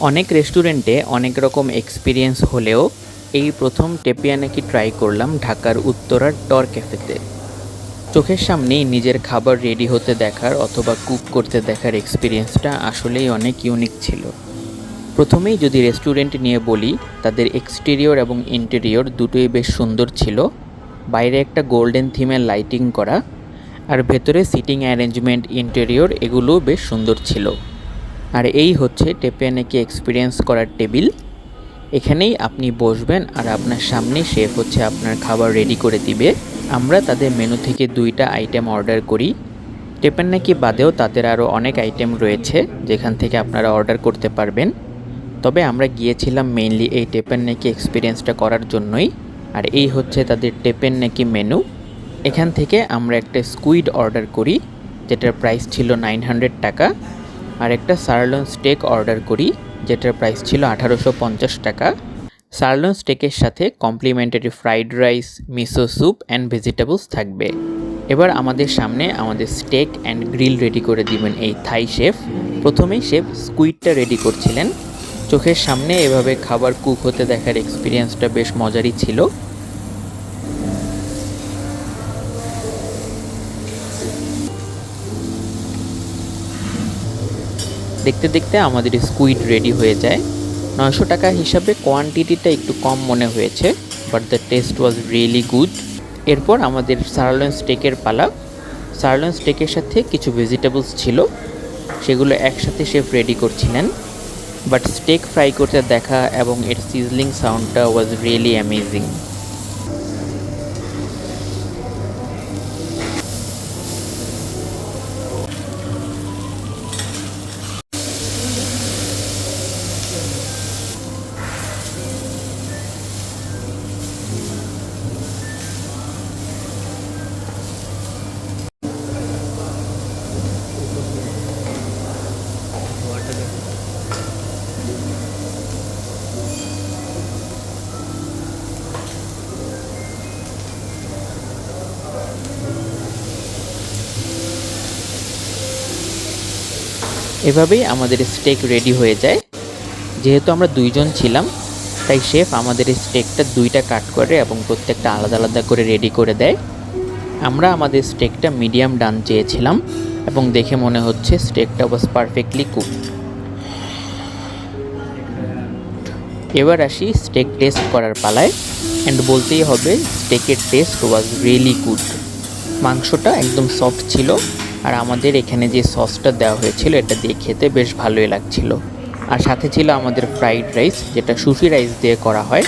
অনেক রেস্টুরেন্টে অনেক রকম এক্সপিরিয়েন্স হলেও এই প্রথম টেপিয়ানাকি ট্রাই করলাম ঢাকার উত্তরার টর ক্যাফেতে চোখের সামনেই নিজের খাবার রেডি হতে দেখার অথবা কুক করতে দেখার এক্সপিরিয়েন্সটা আসলেই অনেক ইউনিক ছিল। প্রথমেই যদি রেস্টুরেন্ট নিয়ে বলি, তাদের এক্সটেরিয়র এবং ইন্টেরিয়র দুটোই বেশ সুন্দর ছিল। বাইরে একটা গোল্ডেন থিমের লাইটিং করা আর ভেতরে সিটিং অ্যারেঞ্জমেন্ট ইন্টেরিয়র এগুলোও বেশ সুন্দর ছিল। আর এই হচ্ছে টেপিয়ানাকি এক্সপিরিয়েন্স করার টেবিল এখানেই আপনি বসবেন আর আপনার সামনে শেফ হচ্ছে আপনার খাবার রেডি করে দিবে। আমরা তাদের মেনু থেকে দুইটা আইটেম অর্ডার করি। টেপান্নাকি বাদেও তাদের আরও অনেক আইটেম রয়েছে, যেখান থেকে আপনারা অর্ডার করতে পারবেন। তবে আমরা গিয়েছিলাম মেইনলি এই টেপান্নাকি এক্সপিরিয়েন্সটা করার জন্যই। আর এই হচ্ছে তাদের টেপেন্নাকি মেনু এখান থেকে আমরা একটা স্কুইড অর্ডার করি, যেটার প্রাইস ছিল নাইন হান্ড্রেড টাকা। আর একটা সার্লন স্টেক অর্ডার করি, যেটার প্রাইস ছিল আঠারোশো পঞ্চাশ টাকা। সার্লন স্টেকের সাথে complimentary fried rice miso soup and vegetables থাকবে। এবার আমাদের সামনে আমাদের স্টেক অ্যান্ড গ্রিল রেডি করে দিবেন এই থাই শেফ প্রথমেই শেফ স্কুইডটা রেডি করছিলেন। চোখের সামনে এভাবে খাবার কুক হতে দেখার এক্সপিরিয়েন্সটা বেশ মজারই ছিল। দেখতে দেখতে আমাদের স্কুইড রেডি হয়ে যায়। নয়শো টাকা হিসাবে কোয়ান্টিটিটা একটু কম মনে হয়েছে but the taste was really good এরপর আমাদের সার্লন স্টেকের পালা। সার্লন স্টেকের সাথে কিছু ভেজিটেবলস ছিল, সেগুলো একসাথে শেফ রেডি করছিলেন। বাট স্টেক ফ্রাই করতে দেখা এবং এর সিজলিং সাউন্ডটা ওয়াজ রিয়েলি অ্যামেজিং এভাবেই আমাদের স্টেক রেডি হয়ে যায়। যেহেতু আমরা দুইজন ছিলাম, তাই শেফ আমাদের স্টেকটা দুইটা কাট করে এবং প্রত্যেকটা আলাদা আলাদা করে রেডি করে দেয়। আমরা আমাদের স্টেকটা মিডিয়াম ডান চেয়েছিলাম এবং দেখে মনে হচ্ছে স্টেকটা ওয়াজ পারফেক্টলি কুক এবার আসি স্টেক টেস্ট করার পালায়। অ্যান্ড বলতেই হবে স্টেকের টেস্ট ওয়াজ রিয়েলি গুড মাংসটা একদম সফট ছিল। আর আমাদের এখানে যে সসটা দেওয়া হয়েছিল, এটা দিয়ে খেতে বেশ ভালোই লাগছিল। আর সাথে ছিল আমাদের ফ্রাইড রাইস যেটা সুশি রাইস দিয়ে করা হয়।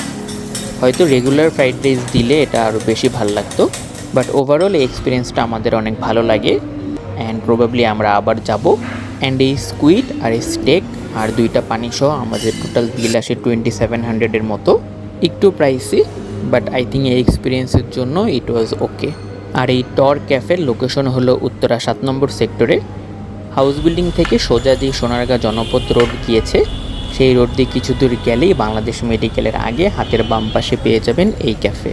হয়তো রেগুলার ফ্রাইড রাইস দিলে এটা আরও বেশি ভালো লাগতো বাট ওভারঅল এই এক্সপিরিয়েন্সটা আমাদের অনেক ভালো লাগে। অ্যান্ড প্রবাবলি আমরা আবার যাব। অ্যান্ড এই স্কুইড আর এই স্টেক আর দুইটা পানি সহ আমাদের টোটাল বিল আসে টোয়েন্টি সেভেন হান্ড্রেডের মতো। একটু প্রাইসি বাট আই থিঙ্ক এই এক্সপিরিয়েন্সের জন্য ইট ওয়াজ ওকে আর এই টর ক্যাফের লোকেশন হলো উত্তরা সাত নম্বর সেক্টরে। হাউস বিল্ডিং থেকে সোজা দিয়ে সোনারগা জনপথ রোড গিয়েছে, সেই রোড দিয়ে কিছু দূর গেলেই বাংলাদেশ মেডিকেলের আগে হাতের বাম পাশে পেয়ে যাবেন এই ক্যাফে।